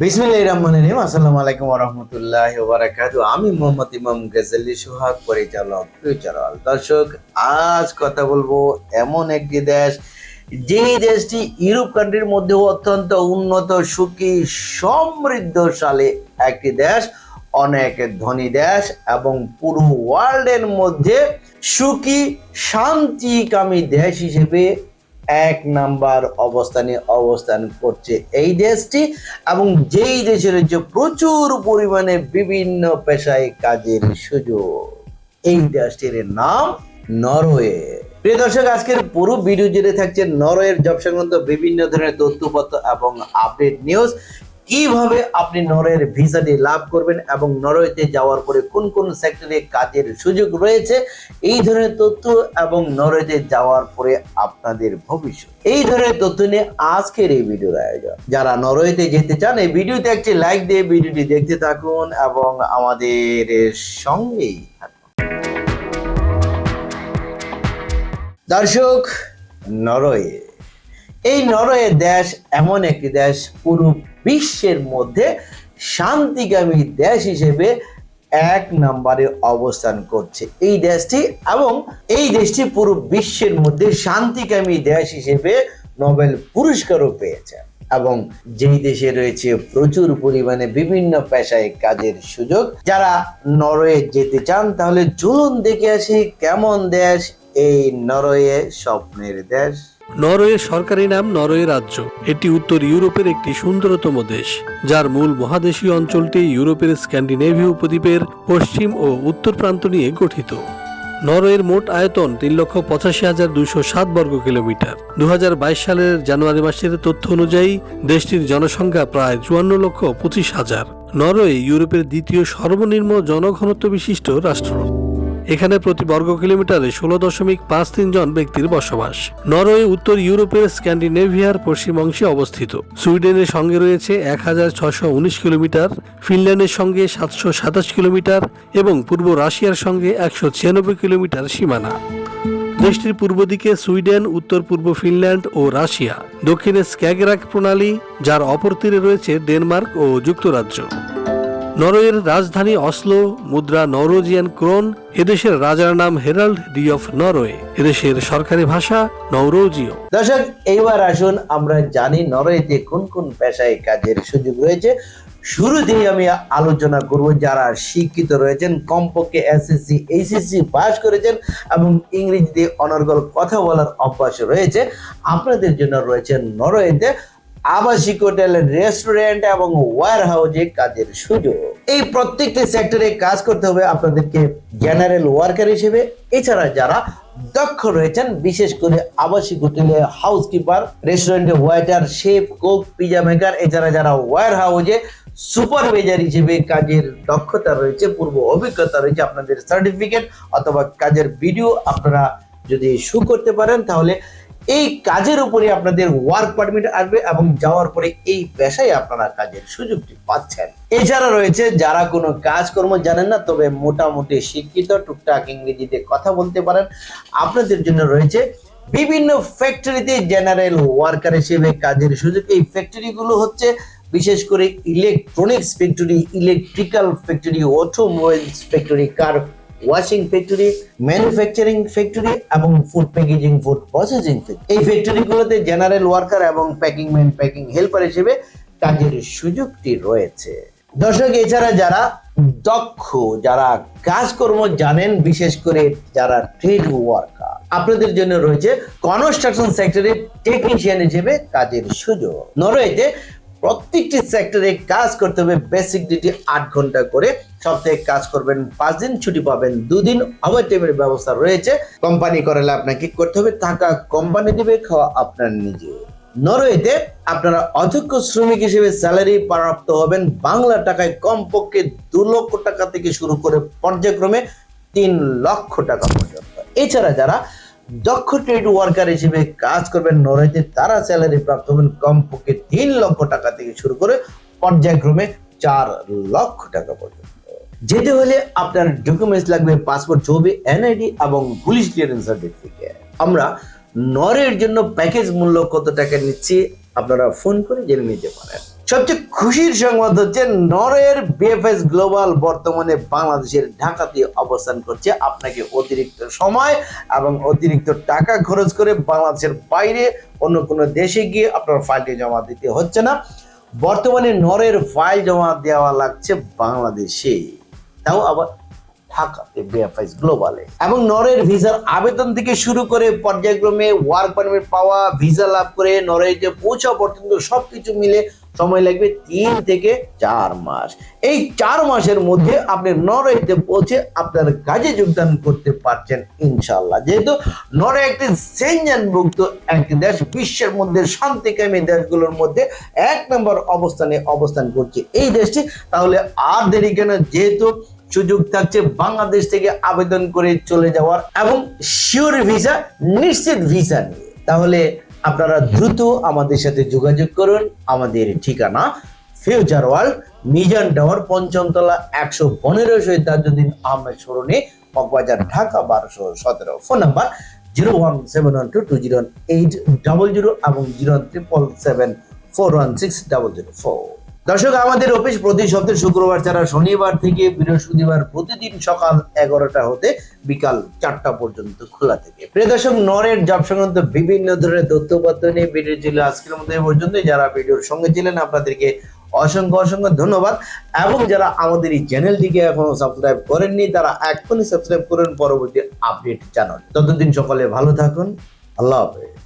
বিসমিল্লাহির রহমানির রহিম। আসসালামু আলাইকুম রাহমাতুল্লাহি ওয়া আমি মোহাম্মদ ইমাম গাজালি সোহাগ, পরিচালক ফিউচারাল দর্শক। আজ কথা বলব এমন একটি দেশ যেই দেশটি ইউরোপ কান্ট্রির মধ্যে অত্যন্ত উন্নত, সুখী, সমৃদ্ধশালী একটি দেশ, অনেক ধনী দেশ এবং পুরো ওয়ার্ল্ডের মধ্যে সুখী, শান্তিকামী দেশ হিসেবে এক নাম্বার অবস্থানে অবস্থান করছে এই দেশটি এবং যেই দেশের যে প্রচুর পরিমাণে বিভিন্ন পেশায় কাজের সুযোগ। এই দেশটির নাম নরওয়ে। প্রিয় দর্শক, আজকের পুরো ভিডিও জুড়ে থাকছে নরওয়ের জব সংক্রান্ত বিভিন্ন ধরনের তথ্যপত্র এবং আপডেট নিউজ কীভাবে আপনি নরওয়ের ভিসাটি লাভ করবেন এবং নরওয়েতে যাওয়ার পরে কোন কোন সেক্টরে কাজের সুযোগ রয়েছে, এই ধরনের তথ্য এবং নরওয়েতে যাওয়ার পরে আপনাদের ভবিষ্যৎ। এই ধরনের তথ্য নিয়ে আজকের এই ভিডিওর আয়োজন। যারা নরওয়েতে যেতে চান, এই ভিডিওতে একটি লাইক দিয়ে ভিডিওটি দেখতে থাকুন এবং আমাদের সঙ্গেই থাকুন। দর্শক, নরওয়ে। এই নরওয়ে দেশ এমন একটি দেশ, পুরো বিশ্বের মধ্যে শান্তিকামী দেশ হিসেবে এক নম্বরে অবস্থান করছে এই দেশটি এবং এই দেশটি পুরো বিশ্বের মধ্যে শান্তিকামী দেশ হিসেবে নোবেল পুরস্কারও পেয়েছে এবং যেই দেশে রয়েছে প্রচুর পরিমাণে বিভিন্ন পেশায় কাজের সুযোগ, যারা নরওয়ে যেতে চান তাহলে চলুন দেখে আসি কেমন দেশ এই নরওয়ে স্বপ্নের দেশ। নরওয়ের সরকারি নাম নরওয়ে রাজ্য। এটি উত্তর ইউরোপের একটি সুন্দরতম দেশ, যার মূল মহাদেশীয় অঞ্চলটি ইউরোপের স্ক্যান্ডিনেভীয় উপদ্বীপের পশ্চিম ও উত্তর প্রান্ত নিয়ে গঠিত। নরওয়ের মোট আয়তন তিন লক্ষ পঁচাশি হাজার দুশো সাত বর্গ কিলোমিটার। দু হাজার বাইশ সালের জানুয়ারি মাসের তথ্য অনুযায়ী, দেশটির জনসংখ্যা প্রায় চুয়ান্ন লক্ষ পঁচিশ হাজার। নরওয়ে ইউরোপের দ্বিতীয় সর্বনিম্ন জনঘনত্ব বিশিষ্ট রাষ্ট্র। এখানে প্রতি বর্গ কিলোমিটারে ষোলো দশমিক পাঁচ তিন জন ব্যক্তির বসবাস। নরওয়ে, উত্তর ইউরোপের স্ক্যান্ডিনেভিয়ার পশ্চিম অংশে অবস্থিত। সুইডেনের সঙ্গে রয়েছে এক হাজার ছশো উনিশ কিলোমিটার, ফিনল্যান্ডের সঙ্গে সাতশো সাতাশ কিলোমিটার এবং পূর্ব রাশিয়ার সঙ্গে একশো ছিয়ানব্বই কিলোমিটার সীমানা। দেশটির পূর্ব দিকে সুইডেন, উত্তর পূর্ব ফিনল্যান্ড ও রাশিয়া। দক্ষিণে স্ক্যাগরাক প্রণালী, যার অপর তীরে রয়েছে ডেনমার্ক ও যুক্তরাজ্য। নরওয়ের রাজধানী অসলো, মুদ্রা নরোজিয়ান ক্রোন, এদেশের রাজার নাম হেরাল্ড ডি অফ নরওয়ে। এদেশের সরকারি ভাষা নৌরোজিও দর্শক, এইবার আসুন, আমরা জানি নরওয়েতে কোন কোন পেশায় কাজের সুযোগ রয়েছে। শুরুতেই আমি আলোচনা করব যারা শিক্ষিত রয়েছেন, কমপক্ষে এসএসসি, এইচএসসি পাস করেছেন এবং ইংরেজিতে অনর্গল কথা বলার অভ্যাস রয়েছে। আপনাদের জন্য রয়েছে নরওয়েতে আবাসিক হোটেল রেস্টুরেন্ট এবং ওয়ার হাউসে কাজের সুযোগ। এই প্রত্যেকটি সেক্টরে কাজ করতে হবে আপনাদেরকে জেনারেল ওয়ার্কার হিসেবে। এছাড়া যারা দক্ষ রয়েছেন, বিশেষ করে আবাসিক হোটেলে হাউসকিপার রেস্টুরেন্টে waiter chef cook pizza maker এছাড়া যারা ওয়ার হাউসে সুপারভাইজার হিসেবে কাজের দক্ষতা রয়েছে, পূর্ব অভিজ্ঞতা রয়েছে, আপনাদের সার্টিফিকেট অথবা কাজের ভিডিও আপনারা যদি শু করতে পারেন, তাহলে এই কাজের উপরে আপনাদের ওয়ার্ক পারমিট আসবে এবং যাওয়ার পরে এই পেশায় আপনারা কাজের সুযোগটি পাচ্ছেন। এছাড়া রয়েছে, যারা কোনো কাজকর্ম জানেন না, তবে মোটামুটি শিক্ষিত, টুকটাক ইংরেজিতে কথা বলতে পারেন। আপনাদের জন্য রয়েছে বিভিন্ন ফ্যাক্টরিতে জেনারেল ওয়ার্কার হিসেবে কাজের সুযোগ। এই ফ্যাক্টরিগুলো হচ্ছে, বিশেষ করে electronics factory electrical factory automobiles factory car washing factory manufacturing factory এবং food packaging food processing factory এই ফ্যাক্টরিগুলোতে জেনারেল ওয়ার্কার এবং প্যাকিং ম্যান প্যাকিং হেল্পার হিসেবে কাজের সুযোগটি রয়েছে। দর্শক, এছাড়া যারা দক্ষ, যারা কাজকর্ম জানেন, বিশেষ করে যারা ট্রেড ওয়ার্কার আপনাদের জন্য রয়েছে কনস্ট্রাকশন সেক্টরে টেকনিশিয়ান হিসেবে কাজের সুযোগ। নরওয়েতে প্রত্যেকটি সেক্টরে কাজ করতে হবে বেসিক ডিউটি আট ঘণ্টা করে। সপ্তাহে কাজ করবেন পাঁচ দিন, ছুটি পাবেন দুদিন। ওভার টাইমের ব্যবস্থা রয়েছে। কোম্পানি করালে আপনাকে করতে হবে? টাকা কোম্পানি দিবে, খাওয়া আপনার নিজে নরওয়েতে আপনারা অযোগ্য শ্রমিক হিসেবে স্যালারি প্রাপ্ত হবেন। বাংলা টাকায় কমপক্ষে দু লক্ষ টাকা থেকে শুরু করে পর্যায়ক্রমে তিন লক্ষ টাকা পর্যন্ত। এছাড়া যারা দক্ষ ট্রেড ওয়ার্কার হিসেবে কাজ করবেন। নরওয়েতে তারা স্যালারি প্রাপ্ত হবেন কমপক্ষে তিন লক্ষ টাকা থেকে শুরু করে পর্যায়ক্রমে চার লক্ষ টাকা পর্যন্ত। যেতে হলে আপনার ডকুমেন্টস লাগবে পাসপোর্ট ছবি এনআইডি এবং পুলিশ ক্লিয়ারেন্স সার্টিফিকেট আমরা নরের জন্য প্যাকেজ মূল্য কত টাকা নিচ্ছি, আপনারা ফোন করে জেনে নিতে পারেন। সবচেয়ে খুশির সংবাদ হচ্ছে, নরের বিএফএস গ্লোবাল বর্তমানে বাংলাদেশের ঢাকাতে অবস্থান করছে। আপনাকে অতিরিক্ত সময় এবং অতিরিক্ত টাকা খরচ করে বাংলাদেশের বাইরে অন্য কোনো দেশে গিয়ে আপনার ফাইলটি জমা দিতে হচ্ছে না। বর্তমানে নরের ফাইল জমা দেওয়া লাগছে বাংলাদেশে। তাও আবার ঢাকাতে বিএফএস গ্লোবালে এবং নরের ভিসার আবেদন থেকে শুরু করে পর্যায়ক্রমে ওয়ার্ক পারমিট পাওয়া, ভিসা লাভ করে নরওয়েতে পৌঁছা পর্যন্ত সব কিছু মিলে সময় লাগবে তিন থেকে চার মাস। এই চার মাসের মধ্যে আপনি নরওয়েতে পৌঁছে আপনার কাজে যোগদান করতে পারছেন ইনশাল্লাহ যেহেতু নরওয়ে একটি সেঞ্জানভুক্ত একটি দেশ, বিশ্বের মধ্যে শান্তিকামী দেশগুলোর মধ্যে এক নম্বর অবস্থানে অবস্থান করছে এই দেশটি। তাহলে আর দেরি কেন? যেহেতু সুযোগ থাকছে বাংলাদেশ থেকে আবেদন করে চলে যাওয়ার এবং শিওর ভিসা নিশ্চিত ভিসা নিয়ে। তাহলে আপনারা দ্রুত আমাদের সাথে যোগাযোগ করুন। আমাদের ঠিকানা ফিউচার ওয়ার্ল্ড, মিজান টাওয়ার, পঞ্চমতলা একশো পনেরো শহীদ তাজুদ্দিন আহমেদ সরণে মগবাজার, ঢাকা বারোশো সতেরো। Phone number zero one seven one two two zero eight double zero এবং zero triple seven four one six double zero four. দর্শক, আমাদের অফিস প্রতি সপ্তাহে শুক্রবার ছাড়া শনিবার থেকে বৃহস্পতিবার প্রতিদিন সকাল এগারোটা হতে বিকাল চারটা পর্যন্ত খোলা থাকে। প্রিয় দর্শক, নরের জব সংক্রান্ত বিভিন্ন ধরনের তথ্যপত্র নিয়ে ভিডিও ছিল আজকের মধ্যে পর্যন্ত। যারা ভিডিওর সঙ্গে ছিলেন, আপনাদেরকে অসংখ্য অসংখ্য ধন্যবাদ। এবং যারা আমাদের এই চ্যানেলটিকে এখনও সাবস্ক্রাইব করেননি, তারা এখনই সাবস্ক্রাইব করুন। পরবর্তী আপডেট জানান ততদিন সকলে ভালো থাকুন। আল্লাহ হাফেজ।